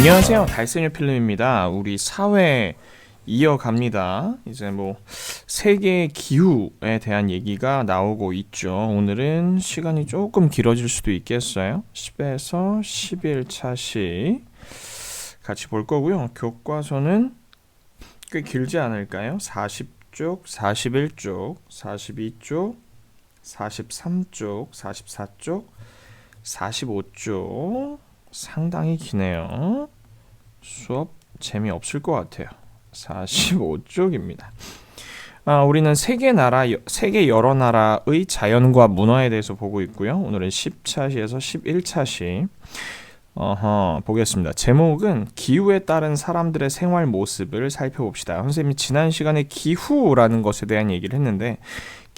안녕하세요. 달생일 필름입니다. 우리 사회 이어갑니다. 이제 뭐 세계 기후에 대한 얘기가 나오고 있죠. 오늘은 시간이 조금 길어질 수도 있겠어요. 10에서 11차씩 같이 볼 거고요. 교과서는 꽤 길지 않을까요? 40쪽, 41쪽, 42쪽, 43쪽, 44쪽, 45쪽 상당히 기네요. 수업 재미없을 것 같아요. 45쪽입니다. 아, 우리는 세계 나라, 세계 여러 나라의 자연과 문화에 대해서 보고 있고요. 오늘은 10차시에서 11차시. 어허, 보겠습니다. 제목은 기후에 따른 사람들의 생활 모습을 살펴봅시다. 선생님이 지난 시간에 기후라는 것에 대한 얘기를 했는데,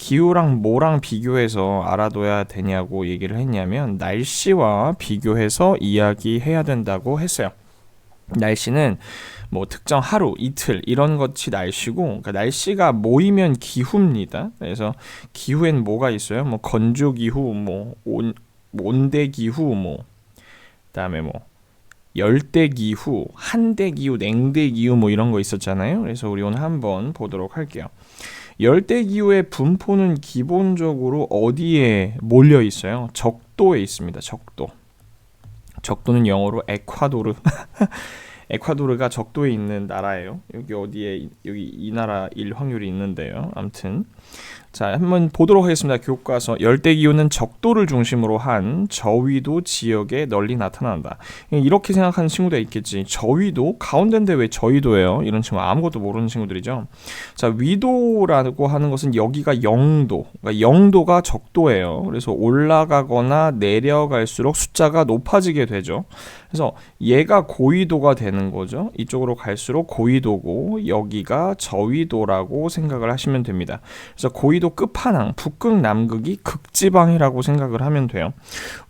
기후랑 뭐랑 비교해서 알아둬야 되냐고 얘기를 했냐면, 날씨와 비교해서 이야기해야 된다고 했어요. 날씨는 뭐 특정 하루, 이틀 이런 것이 날씨고 그러니까 날씨가 모이면 기후입니다. 그래서 기후엔 뭐가 있어요? 뭐 건조 기후, 뭐 온, 온대 기후, 뭐 그다음에 뭐 열대 기후, 한대 기후, 냉대 기후 뭐 이런 거 있었잖아요. 그래서 우리 오늘 한번 보도록 할게요. 열대 기후의 분포는 기본적으로 어디에 몰려 있어요? 적도에 있습니다. 적도. 적도는 영어로 에콰도르. 에콰도르가 적도에 있는 나라예요. 여기 어디에 여기 이 나라 일 확률이 있는데요. 아무튼 자, 한번 보도록 하겠습니다. 교과서 열대 기후는 적도를 중심으로 한 저위도 지역에 널리 나타난다. 이렇게 생각하는 친구도 있겠지. 저위도 가운데인데 왜 저위도예요? 이런 친구 아무것도 모르는 친구들이죠. 자, 위도라고 하는 것은 여기가 영도. 그러니까 영도가 적도예요. 그래서 올라가거나 내려갈수록 숫자가 높아지게 되죠. 그래서 얘가 고위도가 되는 거죠. 이쪽으로 갈수록 고위도고 여기가 저위도라고 생각을 하시면 됩니다. 그래서 고위도 끝판왕, 북극, 남극이 극지방이라고 생각을 하면 돼요.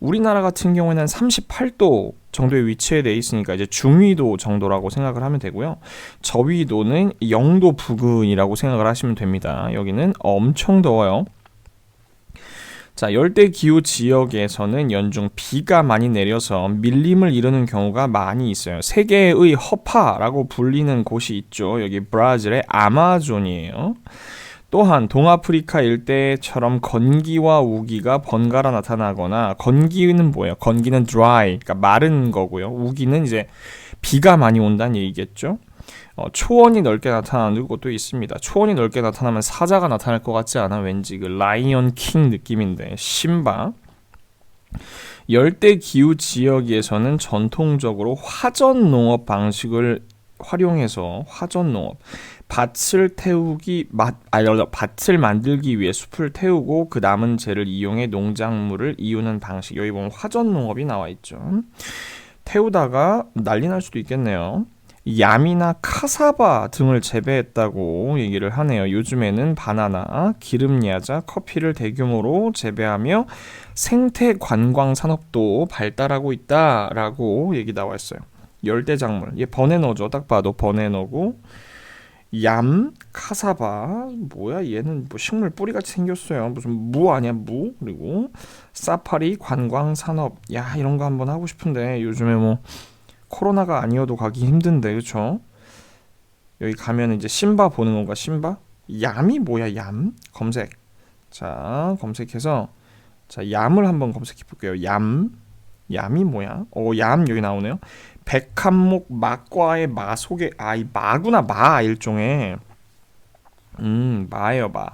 우리나라 같은 경우에는 38도 정도의 위치에 돼 있으니까 이제 중위도 정도라고 생각을 하면 되고요. 저위도는 영도 부근이라고 생각을 하시면 됩니다. 여기는 엄청 더워요. 자, 열대 기후 지역에서는 연중 비가 많이 내려서 밀림을 이루는 경우가 많이 있어요. 세계의 허파라고 불리는 곳이 있죠. 여기 브라질의 아마존이에요. 또한 동아프리카 일대처럼 건기와 우기가 번갈아 나타나거나 건기는 뭐예요? 건기는 dry, 그러니까 마른 거고요. 우기는 이제 비가 많이 온다는 얘기겠죠. 어, 초원이 넓게 나타나는 곳도 있습니다. 초원이 넓게 나타나면 사자가 나타날 것 같지 않아? 왠지 그 라이언 킹 느낌인데 신바. 열대 기후 지역에서는 전통적으로 화전 농업 방식을 활용해서 화전 농업 밭을 태우기 맛 아니 밭을 만들기 위해 숲을 태우고 그 남은 재를 이용해 농작물을 이우는 방식 여기 보면 화전 농업이 나와 있죠. 태우다가 난리 날 수도 있겠네요. 야미나 카사바 등을 재배했다고 얘기를 하네요. 요즘에는 바나나, 기름야자, 커피를 대규모로 재배하며 생태 관광 산업도 발달하고 있다라고 얘기 나와 있어요. 열대 작물, 얘 버네너죠. 딱 봐도 버네너고 얌, 카사바, 뭐야 얘는 뭐 식물 뿌리 같이 생겼어요. 무슨 무 아니야 무? 그리고 사파리, 관광 산업, 야 이런 거 한번 하고 싶은데 요즘에 뭐 코로나가 아니어도 가기 힘든데 그쵸? 여기 가면 이제 신바 보는 건가 신바? 얌이 뭐야 얌? 검색 자 검색해서 자 얌을 한번 검색해 볼게요 얌 얌이 뭐야? 어얌 여기 나오네요 백한목 막과의 마 속에 아 이 마구나 마 일종의 음 마예요 마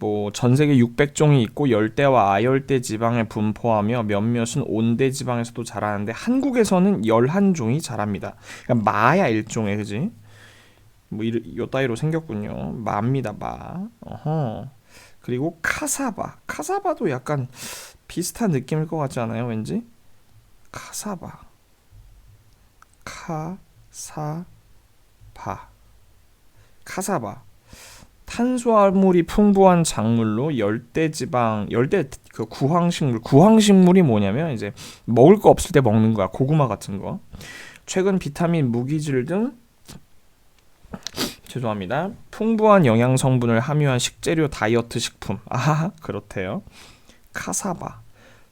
뭐 전 세계 600종이 있고 열대와 아열대 지방에 분포하며 몇몇은 온대 지방에서도 자라는데 한국에서는 11종이 자랍니다. 그러니까 마야 일종의 그지? 뭐 이, 요 따위로 생겼군요. 마입니다, 마. 어허. 그리고 카사바. 카사바도 약간 비슷한 느낌일 것 같지 않아요, 왠지? 카사바. 카사바. 카사바. 탄수화물이 풍부한 작물로 열대 지방, 열대 그 구황식물, 구황식물이 뭐냐면 이제 먹을 거 없을 때 먹는 거야. 고구마 같은 거. 최근 비타민, 무기질 등 죄송합니다. 풍부한 영양 성분을 함유한 식재료 다이어트 식품. 아, 그렇대요. 카사바.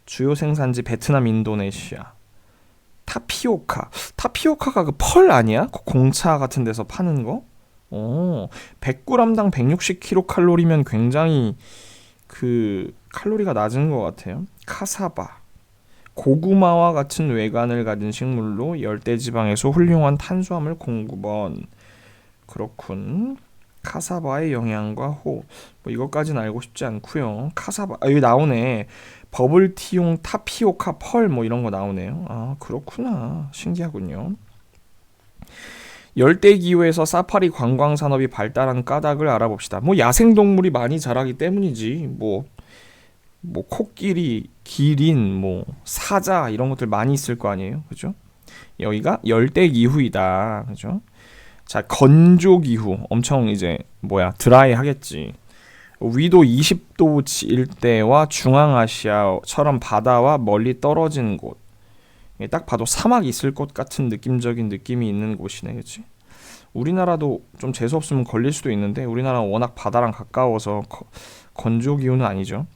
주요 생산지 베트남, 인도네시아. 타피오카. 타피오카가 그 펄 아니야? 그 공차 같은 데서 파는 거? 어, 100g당 160kcal면 굉장히 그 칼로리가 낮은 것 같아요. 카사바. 고구마와 같은 외관을 가진 식물로 열대지방에서 훌륭한 탄수화물 공급원. 그렇군. 카사바의 영양과 호. 뭐 이것까지는 알고 싶지 않고요. 카사바. 아, 여기 나오네. 버블티용 타피오카 펄 뭐 이런 거 나오네요. 아, 그렇구나. 신기하군요. 열대 기후에서 사파리 관광 산업이 발달한 까닭을 알아봅시다. 뭐 야생 동물이 많이 자라기 때문이지. 뭐뭐 코끼리, 기린, 뭐 사자 이런 것들 많이 있을 거 아니에요. 그죠? 여기가 열대 기후이다. 그죠? 자, 건조 기후. 엄청 이제 뭐야? 드라이 하겠지. 위도 20도 일대와 중앙아시아처럼 바다와 멀리 떨어진 곳. 딱 봐도 사막 있을 것 같은 느낌적인 느낌이 있는 곳이네, 그렇지? 우리나라도 좀 재수 없으면 걸릴 수도 있는데 우리나라는 워낙 바다랑 가까워서 거, 건조 기후는 아니죠.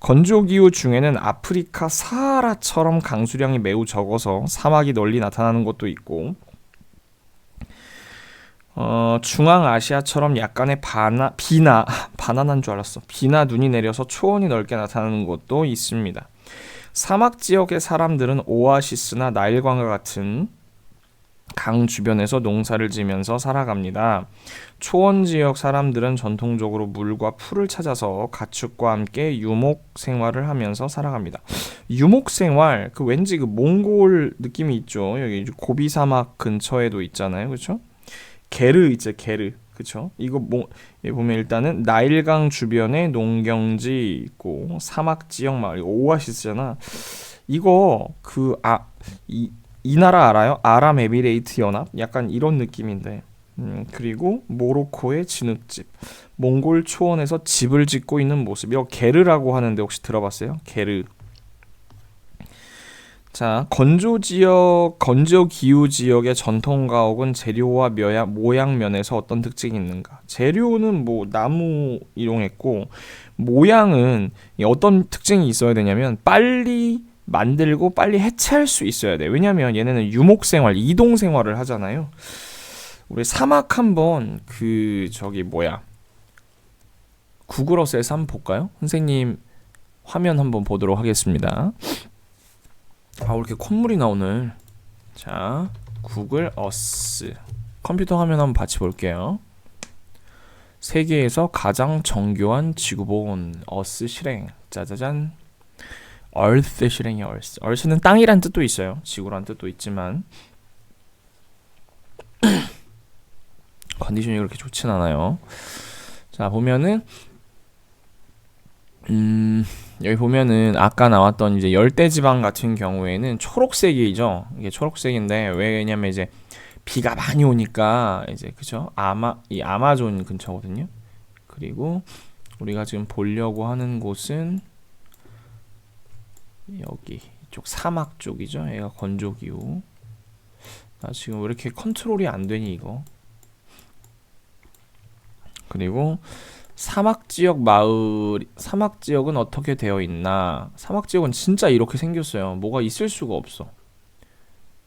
건조 기후 중에는 아프리카 사하라처럼 강수량이 매우 적어서 사막이 널리 나타나는 곳도 있고 어, 중앙아시아처럼 약간의 바나, 비나, 바나나인 줄 알았어. 비나 눈이 내려서 초원이 넓게 나타나는 곳도 있습니다. 사막 지역의 사람들은 오아시스나 나일강과 같은 강 주변에서 농사를 지면서 살아갑니다. 초원 지역 사람들은 전통적으로 물과 풀을 찾아서 가축과 함께 유목 생활을 하면서 살아갑니다. 유목 생활 그 왠지 그 몽골 느낌이 있죠. 여기 고비 사막 근처에도 있잖아요. 그렇죠? 게르 있죠. 게르. 그쵸? 이거 뭐 보면 일단은 나일강 주변에 농경지 있고 사막 지역 마을 오아시스잖아. 이거 그 아 이 이 나라 알아요? 아랍에미레이트 연합? 약간 이런 느낌인데. 음, 그리고 모로코의 진흙집. 몽골 초원에서 집을 짓고 있는 모습. 이거 게르라고 하는데 혹시 들어봤어요? 게르. 자, 건조 지역, 건조 기후 지역의 전통 가옥은 재료와 묘양, 모양 면에서 어떤 특징이 있는가? 재료는 뭐 나무 이용했고 모양은 어떤 특징이 있어야 되냐면 빨리 만들고 빨리 해체할 수 있어야 돼. 왜냐면 얘네는 유목 생활, 이동 생활을 하잖아요. 우리 사막 한번 그 저기 뭐야? 구글어스에서 한번 볼까요? 선생님 화면 한번 보도록 하겠습니다. 아, 왜 이렇게 콧물이 나오늘? 자, 구글 어스. 컴퓨터 화면 한번 같이 볼게요. 세계에서 가장 정교한 지구본 어스 실행. 짜자잔. 얼스 실행이 얼스. 얼스는 땅이란 뜻도 있어요. 지구란 뜻도 있지만 컨디션이 그렇게 좋진 않아요. 자, 보면은 음, 여기 보면은 아까 나왔던 이제 열대 지방 같은 경우에는 초록색이죠. 이게 초록색인데 왜냐면 이제 비가 많이 오니까 이제 그죠? 아마 이 아마존 근처거든요. 그리고 우리가 지금 보려고 하는 곳은 여기 이쪽 사막 쪽이죠. 얘가 건조 기후. 나 지금 왜 이렇게 컨트롤이 안 되니 이거? 그리고 사막 지역 마을 사막 지역은 어떻게 되어 있나? 사막 지역은 진짜 이렇게 생겼어요. 뭐가 있을 수가 없어.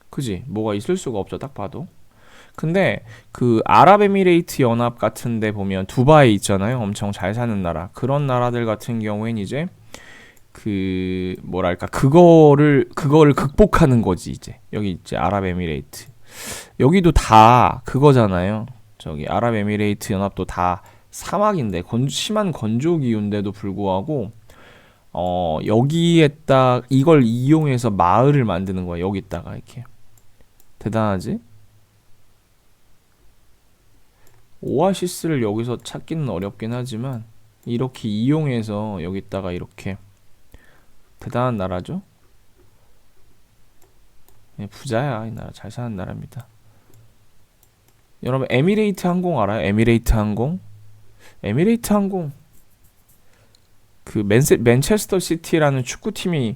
그지? 뭐가 있을 수가 없죠. 딱 봐도. 근데 그 아랍에미레이트 연합 같은 데 보면 두바이 있잖아요. 엄청 잘 사는 나라. 그런 나라들 같은 경우엔 이제 그 뭐랄까 그거를 그거를 극복하는 거지 이제. 여기 이제 아랍에미레이트. 여기도 다 그거잖아요. 저기 아랍에미레이트 연합도 다 사막인데 건, 심한 건조 기후인데도 불구하고 어 여기에다 이걸 이용해서 마을을 만드는 거야 여기다가 이렇게 대단하지? 오아시스를 여기서 찾기는 어렵긴 하지만 이렇게 이용해서 여기다가 이렇게 대단한 나라죠? 예, 부자야 이 나라 잘 사는 나라입니다. 여러분 에미레이트 항공 알아요? 에미레이트 항공? 에미레이트 항공 그 맨세, 맨체스터 시티라는 축구팀이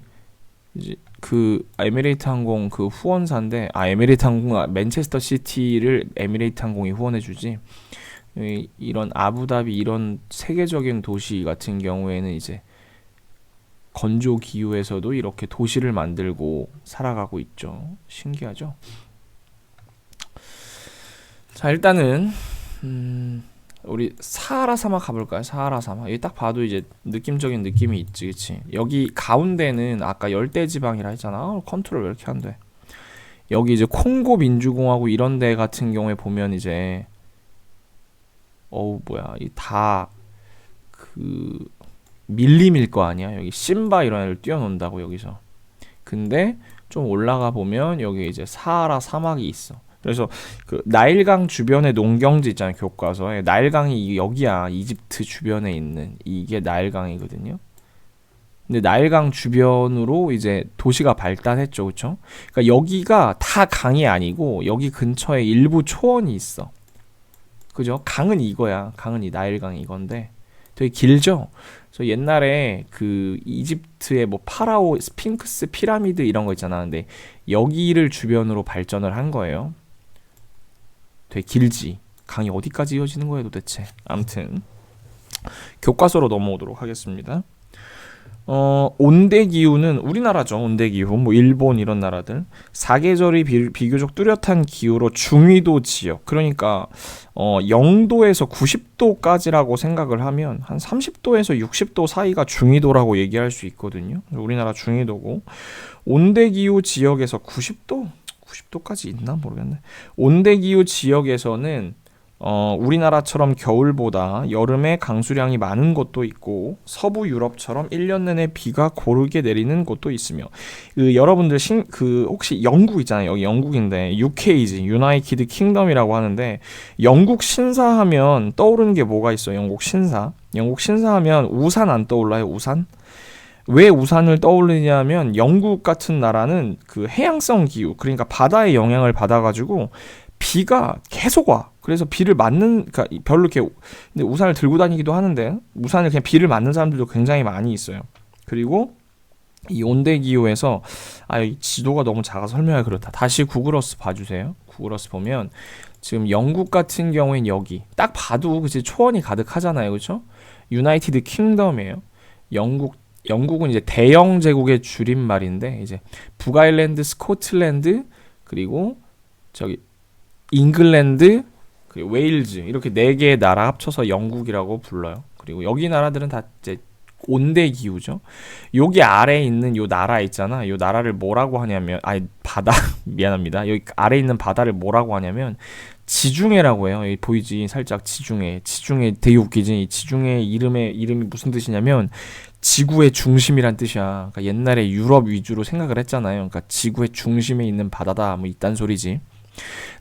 이제 그 에미레이트 항공 그 후원사인데 아 에미레이트 항공 아, 맨체스터 시티를 에미레이트 항공이 후원해 주지 이런 아부다비 이런 세계적인 도시 같은 경우에는 이제 건조 기후에서도 이렇게 도시를 만들고 살아가고 있죠. 신기하죠? 자, 일단은 음, 우리 사하라 사막 가볼까요? 사하라 사막. 여기 딱 봐도 이제 느낌적인 느낌이 있지, 그치? 여기 가운데는 아까 열대 지방이라 했잖아. 어, 컨트롤 왜 이렇게 한대? 여기 이제 콩고 민주공화국 이런 데 같은 경우에 보면 이제 어우 뭐야 이 다 그 밀림일 거 아니야 여기 심바 이런 애를 띄워놓는다고 여기서 근데 좀 올라가 보면 여기 이제 사하라 사막이 있어 그래서 그 나일강 주변의 농경지 있잖아요 교과서에 나일강이 여기야 이집트 주변에 있는 이게 나일강이거든요 근데 나일강 주변으로 이제 도시가 발달했죠, 그렇죠? 그러니까 여기가 다 강이 아니고 여기 근처에 일부 초원이 있어. 그죠? 강은 이거야. 강은 이 나일강이 이건데 되게 길죠. 그래서 옛날에 그 이집트의 뭐 파라오, 스핑크스, 피라미드 이런 거 있잖아. 근데 여기를 주변으로 발전을 한 거예요. 되게 길지. 강이 어디까지 이어지는 거예요, 도대체? 암튼 교과서로 넘어오도록 하겠습니다. 어, 온대 기후는 우리나라죠. 온대 기후. 뭐 일본 이런 나라들. 사계절이 비, 비교적 뚜렷한 기후로 중위도 지역. 그러니까 어, 0도에서 90도까지라고 생각을 하면 한 30도에서 60도 사이가 중위도라고 얘기할 수 있거든요. 우리나라 중위도고 온대 기후 지역에서 90도 90도까지 있나 모르겠네. 온대 기후 지역에서는 어, 우리나라처럼 겨울보다 여름에 강수량이 많은 곳도 있고 서부 유럽처럼 1년 내내 비가 고르게 내리는 곳도 있으며 그 여러분들 신, 그 혹시 영국 있잖아요. 여기 영국인데 UK지 유나이티드 킹덤이라고 하는데 영국 신사하면 떠오르는 게 뭐가 있어? 영국 신사. 영국 신사하면 우산 안 떠올라요? 우산? 왜 우산을 떠올리냐면 영국 같은 나라는 그 해양성 기후 그러니까 바다의 영향을 받아가지고 비가 계속 와. 그래서 비를 맞는 그러니까 별로 이렇게 근데 우산을 들고 다니기도 하는데 우산을 그냥 비를 맞는 사람들도 굉장히 많이 있어요. 그리고 이 온대 기후에서 아 이 지도가 너무 작아서 설명하기 그렇다. 다시 구글어스 봐주세요. 구글어스 보면 지금 영국 같은 경우엔 여기 딱 봐도 그치 초원이 가득하잖아요, 그렇죠? 유나이티드 킹덤이에요. 영국 영국은 이제 대영 제국의 줄임말인데 이제 북아일랜드, 스코틀랜드 그리고 저기 잉글랜드, 그리고 웨일즈 이렇게 네 개의 나라 합쳐서 영국이라고 불러요. 그리고 여기 나라들은 다 이제 온대 기후죠. 여기 아래에 있는 요 나라 있잖아. 요 나라를 뭐라고 하냐면 아니 바다 미안합니다. 여기 아래에 있는 바다를 뭐라고 하냐면 지중해라고 해요. 여기 보이지 살짝 지중해. 지중해 되게 웃기지. 이 지중해 이름의 이름이 무슨 뜻이냐면 지구의 중심이란 뜻이야. 그러니까 옛날에 유럽 위주로 생각을 했잖아요. 그러니까 지구의 중심에 있는 바다다 뭐 이딴 소리지.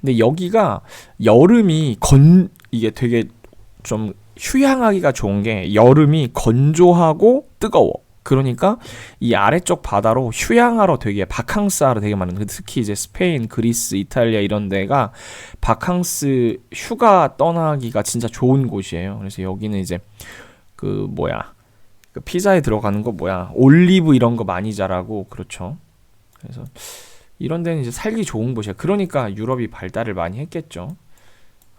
근데 여기가 여름이 건 이게 되게 좀 휴양하기가 좋은 게 여름이 건조하고 뜨거워. 그러니까 이 아래쪽 바다로 휴양하러 되게 바캉스하러 되게 많은 특히 이제 스페인, 그리스, 이탈리아 이런 데가 바캉스 휴가 떠나기가 진짜 좋은 곳이에요. 그래서 여기는 이제 그 뭐야 그 피자에 들어가는 거 뭐야 올리브 이런 거 많이 자라고 그렇죠. 그래서 이런 데는 이제 살기 좋은 곳이야. 그러니까 유럽이 발달을 많이 했겠죠.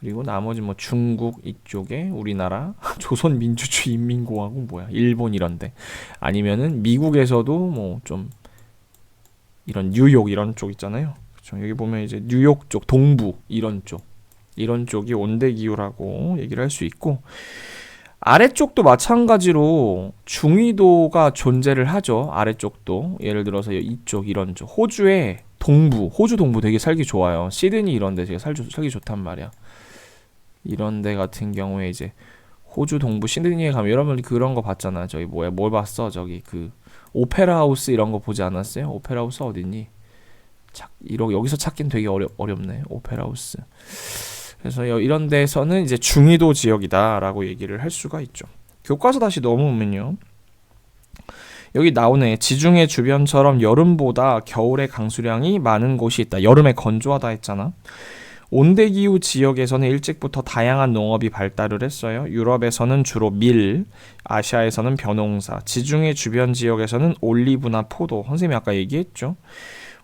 그리고 나머지 뭐 중국 이쪽에 우리나라 조선민주주의 인민공화국 뭐야 일본 이런데 아니면은 미국에서도 뭐 좀 이런 뉴욕 이런 쪽 있잖아요. 그렇죠. 여기 보면 이제 뉴욕 쪽 동부 이런 쪽 이런 쪽이 온대 기후라고 얘기를 할 수 있고 아래쪽도 마찬가지로 중위도가 존재를 하죠. 아래쪽도 예를 들어서 이쪽 이런 쪽 호주의 동부 호주 동부 되게 살기 좋아요. 시드니 이런 데 되게 살, 살기 좋단 말이야. 이런 데 같은 경우에 이제 호주 동부 시드니에 가면 여러분 그런 거 봤잖아. 저기 뭐야 뭘 봤어? 저기 그 오페라 하우스 이런 거 보지 않았어요? 오페라 하우스 어딨니? 찾 이러 여기서 찾긴 되게 어렵 어렵네. 오페라 하우스. 그래서 이런 데서는 이제 중위도 지역이다라고 얘기를 할 수가 있죠. 교과서 다시 넘어오면요. 여기 나오네. 지중해 주변처럼 여름보다 겨울에 강수량이 많은 곳이 있다. 여름에 건조하다 했잖아. 온대기후 지역에서는 일찍부터 다양한 농업이 발달을 했어요. 유럽에서는 주로 밀, 아시아에서는 벼농사, 지중해 주변 지역에서는 올리브나 포도. 선생님이 아까 얘기했죠.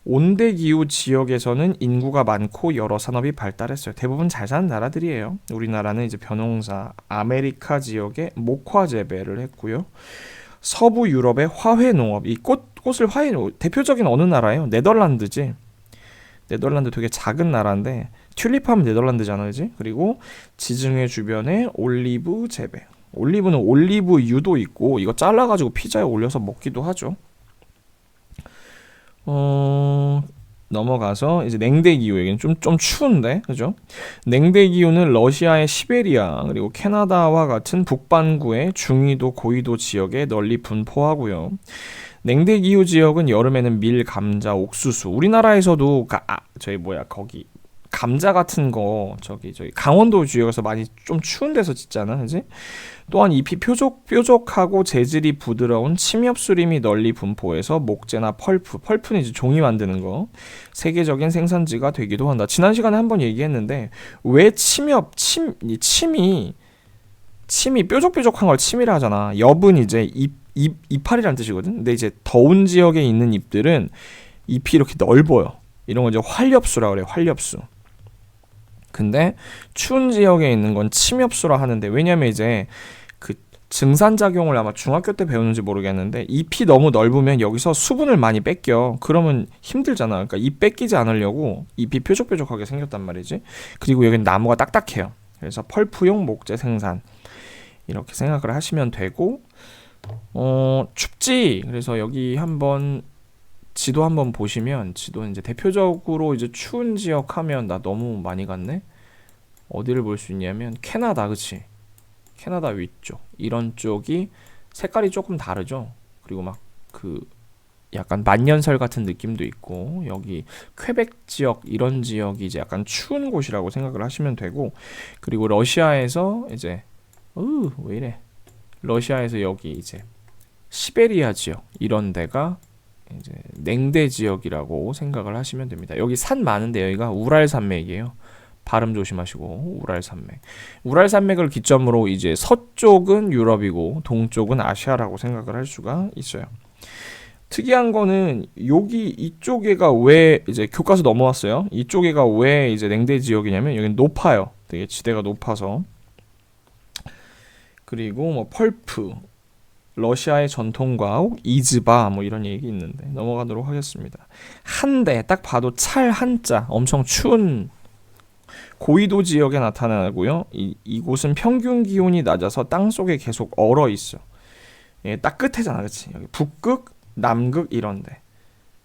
온대 기후 지역에서는 인구가 많고 여러 산업이 발달했어요. 대부분 잘 사는 나라들이에요. 우리나라는 이제 벼농사, 아메리카 지역에 목화 재배를 했고요. 서부 유럽의 화훼 농업, 이 꽃, 꽃을 화훼 대표적인 어느 나라예요? 네덜란드지. 네덜란드 되게 작은 나라인데 튤립하면 네덜란드잖아, 그지? 그리고 지중해 주변에 올리브 재배. 올리브는 올리브 유도 있고 이거 잘라가지고 피자에 올려서 먹기도 하죠. 어 넘어가서 이제 냉대 기후 얘기는 좀 좀 추운데 그죠? 냉대 기후는 러시아의 시베리아 그리고 캐나다와 같은 북반구의 중위도 고위도 지역에 널리 분포하고요. 냉대 기후 지역은 여름에는 밀, 감자, 옥수수. 우리나라에서도 가, 아, 저희 뭐야 거기 감자 같은 거 저기 저기 강원도 지역에서 많이 좀 추운 데서 짓잖아, 그지? 또한 잎이 뾰족 뾰족하고 재질이 부드러운 침엽 수림이 널리 분포해서 목재나 펄프, 펄프는 이제 종이 만드는 거 세계적인 생산지가 되기도 한다. 지난 시간에 한번 얘기했는데 왜 침엽, 침, 이 침이 침이 뾰족뾰족한 걸 침이라 하잖아. 엽은 이제 잎, 잎, 이파리라는 뜻이거든. 근데 이제 더운 지역에 있는 잎들은 잎이 이렇게 넓어요. 이런 거 이제 활엽수라 그래요. 활엽수. 근데 추운 지역에 있는 건 침엽수라 하는데 왜냐면 이제 그 증산 작용을 아마 중학교 때 배우는지 모르겠는데 잎이 너무 넓으면 여기서 수분을 많이 뺏겨. 그러면 힘들잖아. 그러니까 잎 뺏기지 않으려고 잎이 뾰족뾰족하게 생겼단 말이지. 그리고 여기는 나무가 딱딱해요. 그래서 펄프용 목재 생산 이렇게 생각을 하시면 되고 어 춥지. 그래서 여기 한번 지도 한번 보시면 지도는 이제 대표적으로 이제 추운 지역 하면 나 너무 많이 갔네. 어디를 볼 수 있냐면 캐나다 그치? 캐나다 위쪽 이런 쪽이 색깔이 조금 다르죠. 그리고 막 그 약간 만년설 같은 느낌도 있고 여기 퀘벡 지역 이런 지역이 이제 약간 추운 곳이라고 생각을 하시면 되고 그리고 러시아에서 이제 으왜 이래 러시아에서 여기 이제 시베리아 지역 이런 데가 이제 냉대 지역이라고 생각을 하시면 됩니다. 여기 산 많은데 여기가 우랄 산맥이에요. 발음 조심하시고 우랄 산맥. 우랄 산맥을 기점으로 이제 서쪽은 유럽이고 동쪽은 아시아라고 생각을 할 수가 있어요. 특이한 거는 여기 이쪽에가 왜 이제 교과서 넘어왔어요. 이쪽에가 왜 이제 냉대 지역이냐면 여기 높아요. 되게 지대가 높아서. 그리고 뭐 펄프, 러시아의 전통 과학 이즈바 뭐 이런 얘기 있는데 넘어가도록 하겠습니다. 한대 딱 봐도 찰 한자 엄청 추운 고위도 지역에 나타나고요. 이, 이곳은 평균 기온이 낮아서 땅 속에 계속 얼어 있어. 예, 딱 끝에잖아, 그렇지? 여기 북극, 남극 이런데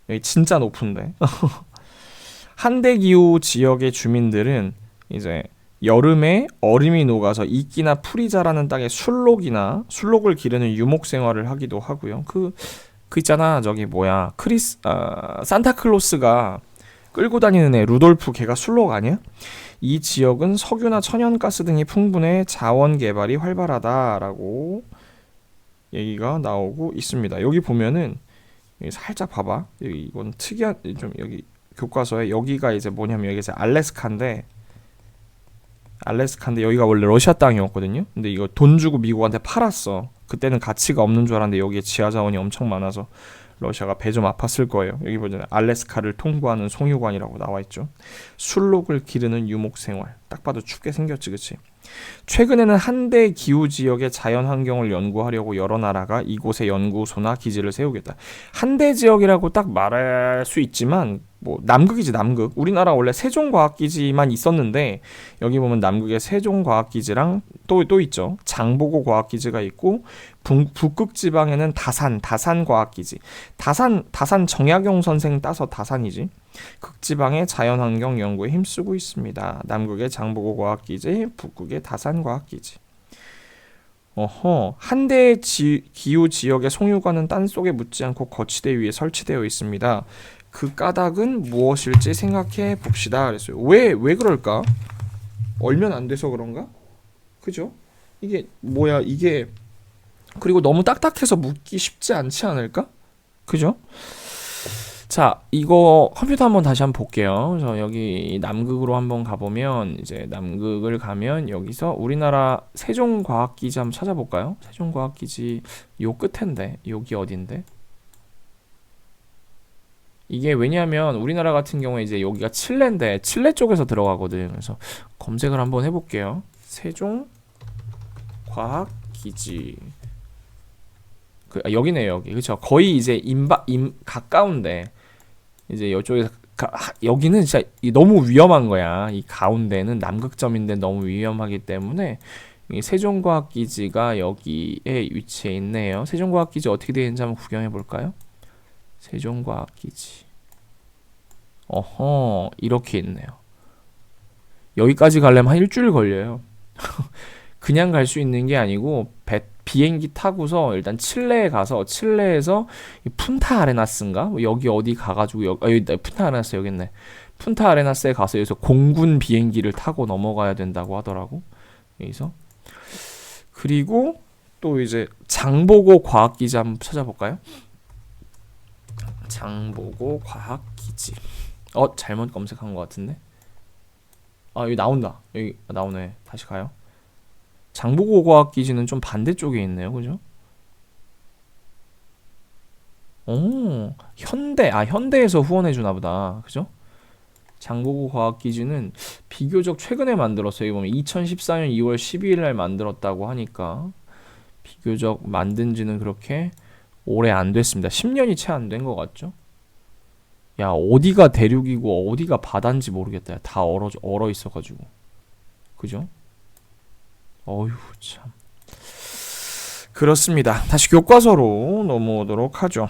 여기 진짜 높은데 한대 기후 지역의 주민들은 이제 여름에 얼음이 녹아서 이끼나 풀이 자라는 땅에 술록이나 술록을 기르는 유목 생활을 하기도 하고요. 그, 그 있잖아. 저기 뭐야. 크리스, 아, 산타클로스가 끌고 다니는 애, 루돌프 걔가 술록 아니야? 이 지역은 석유나 천연가스 등이 풍분해 자원 개발이 활발하다라고 얘기가 나오고 있습니다. 여기 보면은 살짝 봐봐. 여기 이건 특이한 좀 여기 교과서에 여기가 이제 뭐냐면 여기 이제 알래스카인데 알래스카인데 여기가 원래 러시아 땅이었거든요. 근데 이거 돈 주고 미국한테 팔았어. 그때는 가치가 없는 줄 알았는데 여기에 지하 자원이 엄청 많아서 러시아가 배 좀 아팠을 거예요. 여기 보면 알래스카를 통과하는 송유관이라고 나와 있죠. 술록을 기르는 유목 생활. 딱 봐도 춥게 생겼지, 그치? 최근에는 한대 기후 지역의 자연 환경을 연구하려고 여러 나라가 이곳에 연구소나 기지를 세우겠다. 한대 지역이라고 딱 말할 수 있지만 뭐 남극이지 남극. 우리나라 원래 세종과학기지만 있었는데 여기 보면 남극의 세종과학기지랑 또또 있죠. 장보고 과학기지가 있고 북, 북극 지방에는 다산 다산 과학기지. 다산 다산 정약용 선생 따서 다산이지. 극지방의 자연환경 연구에 힘쓰고 있습니다. 남극의 장보고 과학기지, 북극의 다산 과학기지. 어허, 한 대의 지, 기후 지역의 송유관은 땅 속에 묻지 않고 거치대 위에 설치되어 있습니다. 그 까닭은 무엇일지 생각해 봅시다. 그랬어요. 왜, 왜 그럴까? 얼면 안 돼서 그런가? 그죠? 이게, 뭐야, 이게, 그리고 너무 딱딱해서 묻기 쉽지 않지 않을까? 그죠? 자, 이거 컴퓨터 한번 다시 한번 볼게요. 그래서 여기 남극으로 한번 가보면 이제 남극을 가면 여기서 우리나라 세종과학기지 한번 찾아볼까요? 세종과학기지 요 끝인데 여기 어딘데? 이게 왜냐하면 우리나라 같은 경우에 이제 여기가 칠레인데 칠레 쪽에서 들어가거든. 그래서 검색을 한번 해볼게요. 세종 과학 기지. 그, 아, 여기네요 여기. 그렇죠 거의 이제 임바 임 가까운데 이제 이쪽에서 가, 하, 여기는 진짜 이- 너무 위험한 거야. 이 가운데는 남극점인데 너무 위험하기 때문에 이 세종과학기지가 여기에 위치해 있네요. 세종과학기지 어떻게 되는지 한번 구경해 볼까요 세종과학기지. 어허 이렇게 있네요. 여기까지 가려면 한 일주일 걸려요. 그냥 갈 수 있는 게 아니고 배, 비행기 타고서 일단 칠레에 가서 칠레에서 이 푼타 아레나스인가? 뭐 여기 어디 가가지고 여, 아, 여기. 푼타 아레나스 여기 있네. 푼타 아레나스에 가서 여기서 공군 비행기를 타고 넘어가야 된다고 하더라고 여기서. 그리고 또 이제 장보고 과학기지 한번 찾아볼까요? 장보고 과학기지. 어 잘못 검색한 것 같은데? 아 여기 나온다. 여기 나오네. 다시 가요. 장보고 과학기지는 좀 반대쪽에 있네요. 그죠? 오 현대. 아 현대에서 후원해 주나 보다. 그죠? 장보고 과학기지는 비교적 최근에 만들었어요. 보면 2014년 2월 12일 날 만들었다고 하니까 비교적 만든 지는 그렇게 오래 안 됐습니다. 10년이 채 안 된 것 같죠? 야, 어디가 대륙이고 어디가 바다인지 모르겠다. 야, 다 얼어 얼어 있어 가지고. 그죠? 어휴, 참. 그렇습니다. 다시 교과서로 넘어오도록 하죠.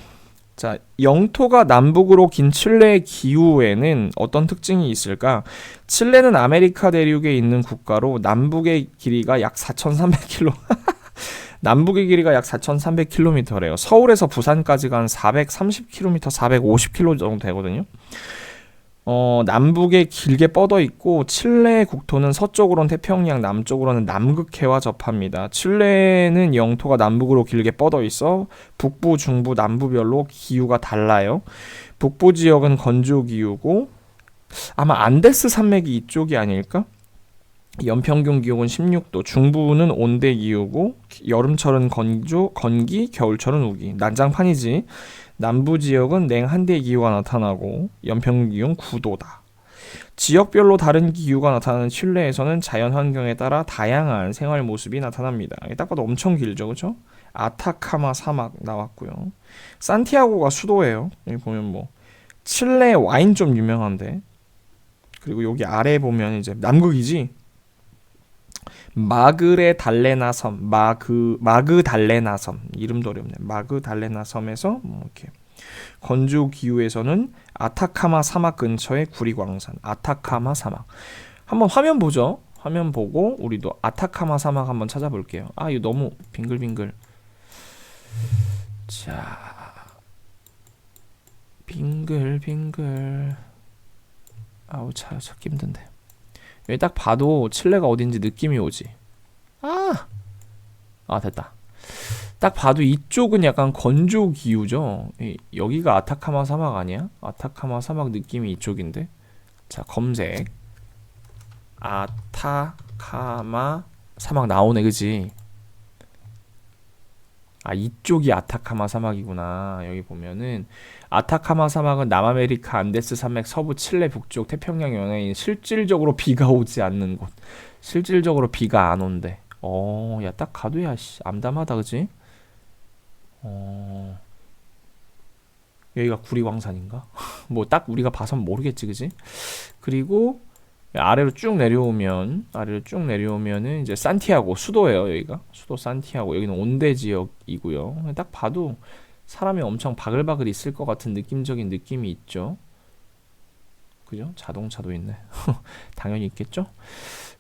자, 영토가 남북으로 긴 칠레의 기후에는 어떤 특징이 있을까? 칠레는 아메리카 대륙에 있는 국가로 남북의 길이가 약 4,300km. 남북의 길이가 약 4,300km래요. 서울에서 부산까지가 한 430km, 450km 정도 되거든요. 어, 남북에 길게 뻗어 있고 칠레 국토는 서쪽으로는 태평양, 남쪽으로는 남극해와 접합니다. 칠레는 영토가 남북으로 길게 뻗어 있어 북부, 중부, 남부별로 기후가 달라요. 북부 지역은 건조 기후고 아마 안데스 산맥이 이쪽이 아닐까? 연평균 기온은 16도, 중부는 온대 기후고 여름철은 건조, 건기, 겨울철은 우기. 난장판이지. 남부 지역은 냉한대 기후가 나타나고 연평균 기온 9도다. 지역별로 다른 기후가 나타나는 칠레에서는 자연 환경에 따라 다양한 생활 모습이 나타납니다. 딱 봐도 엄청 길죠, 그렇죠? 아타카마 사막 나왔고요. 산티아고가 수도예요. 여기 보면 뭐 칠레 와인 좀 유명한데. 그리고 여기 아래 보면 이제 남극이지. 마그레 달레나 섬, 마그 마그 달레나 섬 이름도 어렵네. 마그 달레나 섬에서 뭐 이렇게 건조 기후에서는 아타카마 사막 근처의 구리광산, 아타카마 사막. 한번 화면 보죠. 화면 보고 우리도 아타카마 사막 한번 찾아볼게요. 아 이거 너무 빙글빙글. 자, 빙글빙글. 아우 차 찾기 힘든데. 딱 봐도 칠레가 어딘지 느낌이 오지. 아, 아 됐다. 딱 봐도 이쪽은 약간 건조 기후죠. 이- 여기가 아타카마 사막 아니야? 아타카마 사막 느낌이 이쪽인데. 자 검색. 아타카마 사막 나오네, 그지? 아 이쪽이 아타카마 사막이구나. 여기 보면은 아타카마 사막은 남아메리카 안데스 산맥 서부 칠레 북쪽 태평양 연해인 실질적으로 비가 오지 않는 곳. 실질적으로 비가 안 온대. 어, 야 딱 가도 야 씨, 암담하다 그지? 어. 여기가 구리광산인가? 뭐 딱 우리가 봐선 모르겠지, 그지? 그리고 아래로 쭉 내려오면 아래로 쭉 내려오면은 이제 산티아고 수도예요, 여기가. 수도 산티아고. 여기는 온대 지역이고요. 딱 봐도 사람이 엄청 바글바글 있을 것 같은 느낌적인 느낌이 있죠. 그죠? 자동차도 있네. 당연히 있겠죠?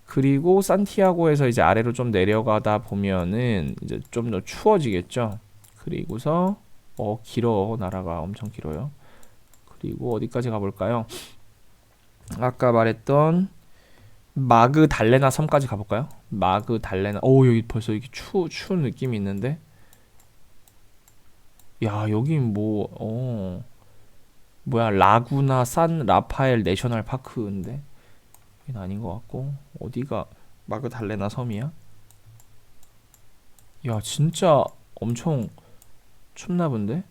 그리고 산티아고에서 이제 아래로 좀 내려가다 보면은 이제 좀 더 추워지겠죠. 그리고서 어 길어 나라가 엄청 길어요. 그리고 어디까지 가볼까요? 아까 말했던 마그 달레나 섬까지 가볼까요? 마그 달레나. 오 여기 벌써 이렇게 추 추운 느낌이 있는데. 야 여기 뭐 어. 뭐야 라구나 산 라파엘 내셔널 파크인데 여기는 아닌 것 같고 어디가 마그 달레나 섬이야? 야 진짜 엄청 춥나 본데?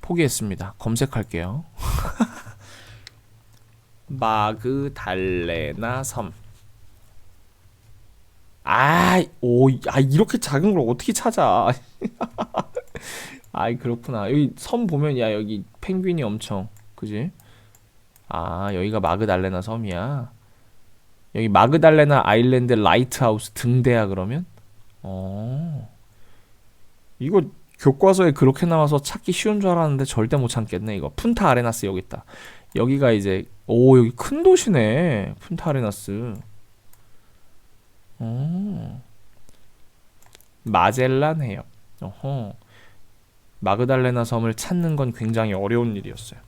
포기했습니다. 검색할게요. 마그 달레나 섬. 아, 오, 아 이렇게 작은 걸 어떻게 찾아? 아이 그렇구나. 여기 섬 보면 야 여기 펭귄이 엄청 그지? 아 여기가 마그달레나 섬이야. 여기 마그달레나 아일랜드 라이트하우스 등대야 그러면? 어. 이거 교과서에 그렇게 나와서 찾기 쉬운 줄 알았는데 절대 못 찾겠네 이거. 푼타 아레나스 여기 있다. 여기가 이제 오 여기 큰 도시네. 푼타 아레나스. 어. 마젤란 해역. 어허. 마그달레나 섬을 찾는 건 굉장히 어려운 일이었어요.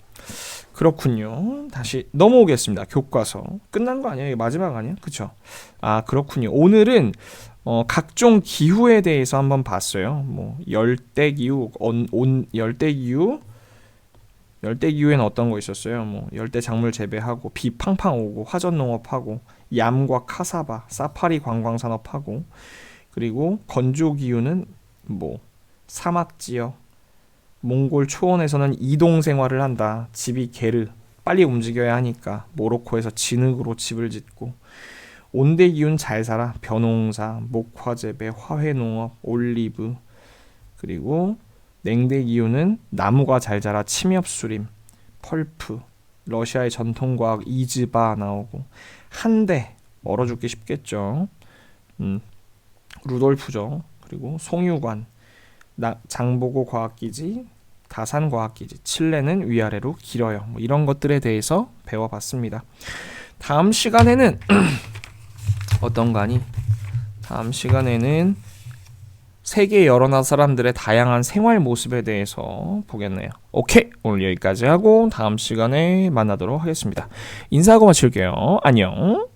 그렇군요. 다시 넘어오겠습니다. 교과서 끝난 거 아니에요? 마지막 아니야? 그쵸? 아 그렇군요. 오늘은 어, 각종 기후에 대해서 한번 봤어요. 뭐 열대 기후, 온, 온 열대 기후, 열대 기후에는 어떤 거 있었어요? 뭐 열대 작물 재배하고 비 팡팡 오고 화전 농업하고 얌과 카사바, 사파리 관광 산업하고 그리고 건조 기후는 뭐 사막 지역 몽골 초원에서는 이동 생활을 한다. 집이 게르 빨리 움직여야 하니까 모로코에서 진흙으로 집을 짓고 온대 기운 잘 살아 벼농사, 목화 재배, 화훼 농업, 올리브 그리고 냉대 기후는 나무가 잘 자라 침엽 수림, 펄프 러시아의 전통 과학 이즈바 나오고 한대 얼어 죽기 쉽겠죠. 음, 루돌프죠. 그리고 송유관 나, 장보고 과학기지, 다산 과학기지, 칠레는 위아래로 길어요. 뭐 이런 것들에 대해서 배워봤습니다. 다음 시간에는 어떤 거니? 다음 시간에는 세계 여러 나라 사람들의 다양한 생활 모습에 대해서 보겠네요. 오케이 오늘 여기까지 하고 다음 시간에 만나도록 하겠습니다. 인사하고 마칠게요. 안녕.